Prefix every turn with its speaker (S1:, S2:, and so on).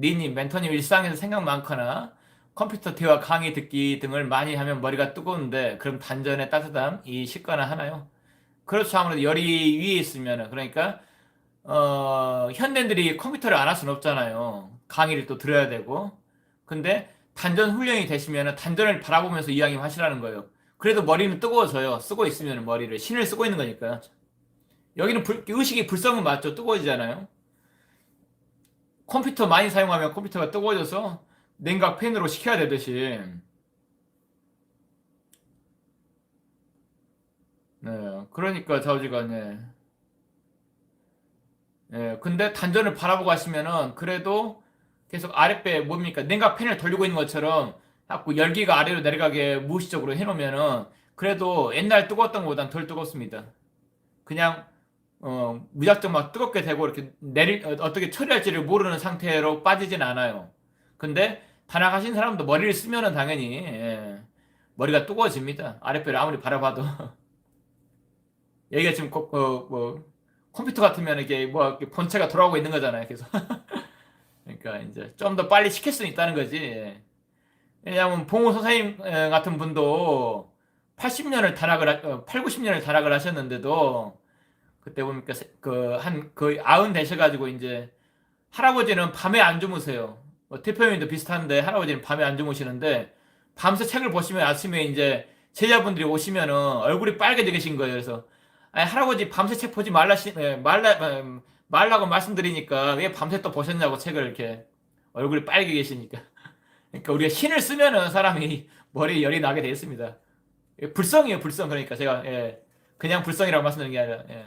S1: 니님, 멘토님 일상에서 생각 많거나 컴퓨터 대화 강의 듣기 등을 많이 하면 머리가 뜨거운데 그럼 단전의 따뜻함이 식거나 하나요? 그렇죠. 아무래도 열이 위에 있으면은 그러니까 어, 현대인들이 컴퓨터를 안 할 수는 없잖아요. 강의를 또 들어야 되고. 근데 단전 훈련이 되시면은 단전을 바라보면서 이야기 하시라는 거예요. 그래도 머리는 뜨거워져요. 쓰고 있으면 머리를 신을 쓰고 있는 거니까. 여기는 불- 의식이 불성은 맞죠. 뜨거워지잖아요. 컴퓨터 많이 사용하면 컴퓨터가 뜨거워져서 냉각 팬으로 식혀야 되듯이. 네, 그러니까 좌우지간에. 예, 근데 단전을 바라보고 하시면은 그래도 계속 아랫배 뭡니까 냉각 팬을 돌리고 있는 것처럼 자꾸 열기가 아래로 내려가게 무의식적으로 해놓으면은 그래도 옛날 뜨거웠던 것보단 덜 뜨겁습니다. 그냥 어, 무작정 막 뜨겁게 되고 이렇게 내릴 어, 어떻게 처리할지를 모르는 상태로 빠지진 않아요. 근데 단학하신 사람도 머리를 쓰면은 당연히 예, 머리가 뜨거워집니다. 아랫배를 아무리 바라봐도 여기가 지금 거- 어, 뭐 컴퓨터 같으면 이게 뭐 본체가 돌아오고 있는 거잖아요. 그래서 그러니까 이제 좀 더 빨리 시킬 수는 있다는 거지. 예. 왜냐하면 봉호 선생님 에, 같은 분도 80년을 단학을 하- 어, 8, 90년을 단학을 하셨는데도 그때 보니까 그 한 거의 아흔 되셔가지고 이제 할아버지는 밤에 안 주무세요. 뭐 대표님도 비슷한데 할아버지는 밤에 안 주무시는데 밤새 책을 보시면 아침에 이제 제자분들이 오시면은 얼굴이 빨개져 계신 거예요. 그래서 아니, 할아버지 밤새 책 보지 말라 시, 에, 말라 에, 말라고 말씀드리니까 왜 밤새 또 보셨냐고 책을 이렇게 얼굴이 빨개 계시니까. 그러니까 우리가 신을 쓰면은 사람이 머리에 열이 나게 돼 있습니다. 예, 불성이에요, 불성. 그러니까 제가 예, 그냥 불성이라고 말씀드리는 게 아니라 예. 예.